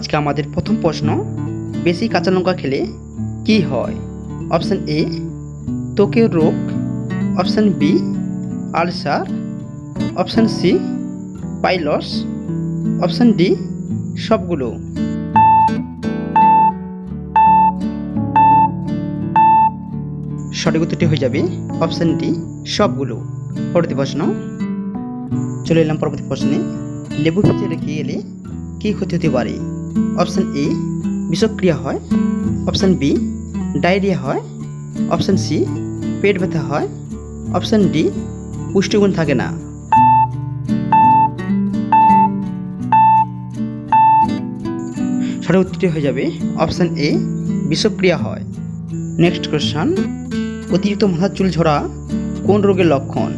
আজকে আমাদের প্রথম প্রশ্ন, বেশি কাঁচা লঙ্কা খেলে কি হয়? অপশান এ ত্বকের রোগ। Option B ulcer. Option C piles. Option D সবগুলো। সঠিক উত্তরটি হয়ে যাবে অপশান ডি সবগুলো। পরবর্তী প্রশ্ন। চলে এলাম পরবর্তী প্রশ্নে। লেবু ভিজে রেখে গেলে কী ক্ষতি হতে পারে? অপশান এ, বিষক্রিয়া হয়। অপশান বি, ডায়রিয়া হয়। অপশান সি, পেট ব্যথা হয়। অপশান ডি, পুষ্টিগুণ থাকে না। সঠিক উত্তরটি হয়ে যাবে অপশান এ, বিষক্রিয়া হয়। নেক্সট কোশ্চান, অতিরিক্ত মাথার চুল ঝরা কোন রোগের লক্ষণ?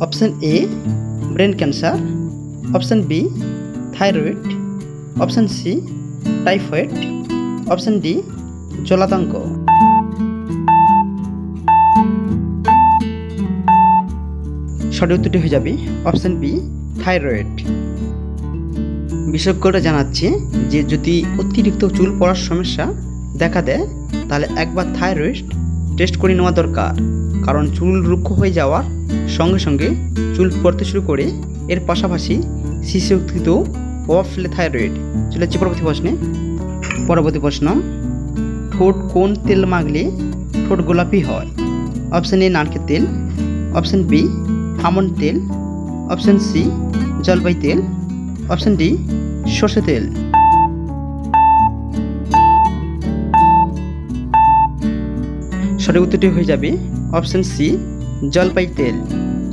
Option A, brain cancer. Option B, thyroid. Option C, typhoid. Option D, জলাতঙ্ক। সঠিক উত্তরটি হয়ে যাবে অপশান বি, থাইরয়েড। বিশেষজ্ঞরা জানাচ্ছে যে যদি অতিরিক্ত চুল পড়ার সমস্যা দেখা দেয়, তাহলে একবার থাইরয়েড টেস্ট করে নেওয়া দরকার। কারণ চুল রুক্ষ হয়ে যাওয়ার সঙ্গে সঙ্গে চুল পড়তে শুরু করে। এর পাশাপাশি শিশুকৃত প্রভাব ফেলে থাইরয়েড চলে যাচ্ছে পরবর্তী প্রশ্নে। পরবর্তী প্রশ্ন, ঠোঁট কোন তেল মাগলে ঠোঁট গোলাপি হয়? অপশান এ নারকেল তেল, অপশান বি আমন্ড তেল, অপশান সি জলপাই তেল, অপশান ডি সর্ষে তেল। সঠিক উত্তরটি হয়ে যাবে অপশান সি জলপাই তেল।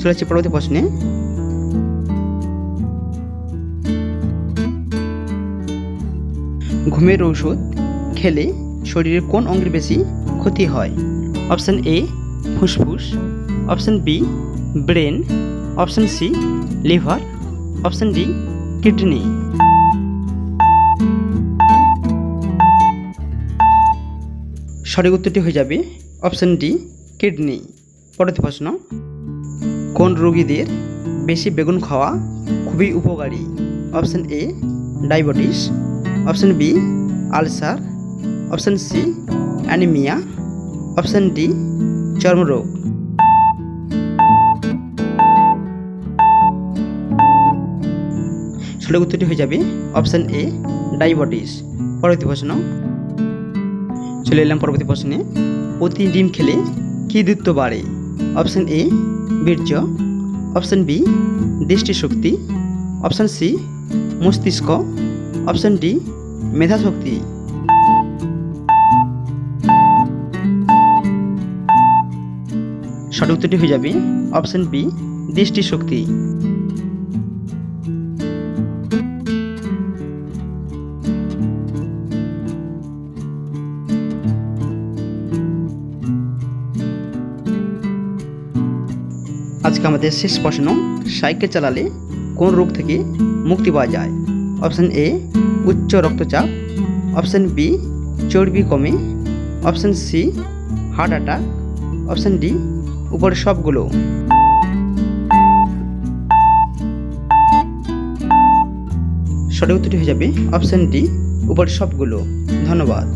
চলেছে পরবর্তী প্রশ্নে। ঘুমের ঔষধ খেলে শরীরের কোন অঙ্গের বেশি ক্ষতি হয়? অপশান এ ফুসফুস। Option B brain. Option C liver. Option D kidney. সঠিক উত্তরটি হয়ে যাবে অপশান ডি কিডনি। পরবর্তী প্রশ্ন, কোন রোগীদের বেশি বেগুন খাওয়া খুবই উপকারী? Option A diabetes. Option B, ulcer. Option C, anaemia. Option D, চর্মরোগ। সঠিক উত্তরটি হয়ে যাবে অপশান এ, ডায়াবেটিস। পরবর্তী প্রশ্ন। চলে এলাম পরবর্তী প্রশ্নে। প্রতি ডিম খেলে কি দ্রুত বাড়ে? অপশান এ, বীর্য। অপশান বি, দৃষ্টিশক্তি। অপশান সি, মস্তিষ্ক। অপশান ডি মেধাশক্তি সঠিক উত্তরটি হয়ে যাবে অপশান বি দৃষ্টিশক্তি। আজকে আমাদের শেষ প্রশ্ন, সাইকেল চালালে কোন রোগ থেকে মুক্তি পাওয়া যায়? অপশান এ, উচ্চ রক্তচাপ। অপশান বি, চর্বি কমে। Option C, heart attack. Option D উপরে সবগুলো। সঠিক উত্তরটি হয়ে যাবে অপশান ডি উপরে সবগুলো। ধন্যবাদ।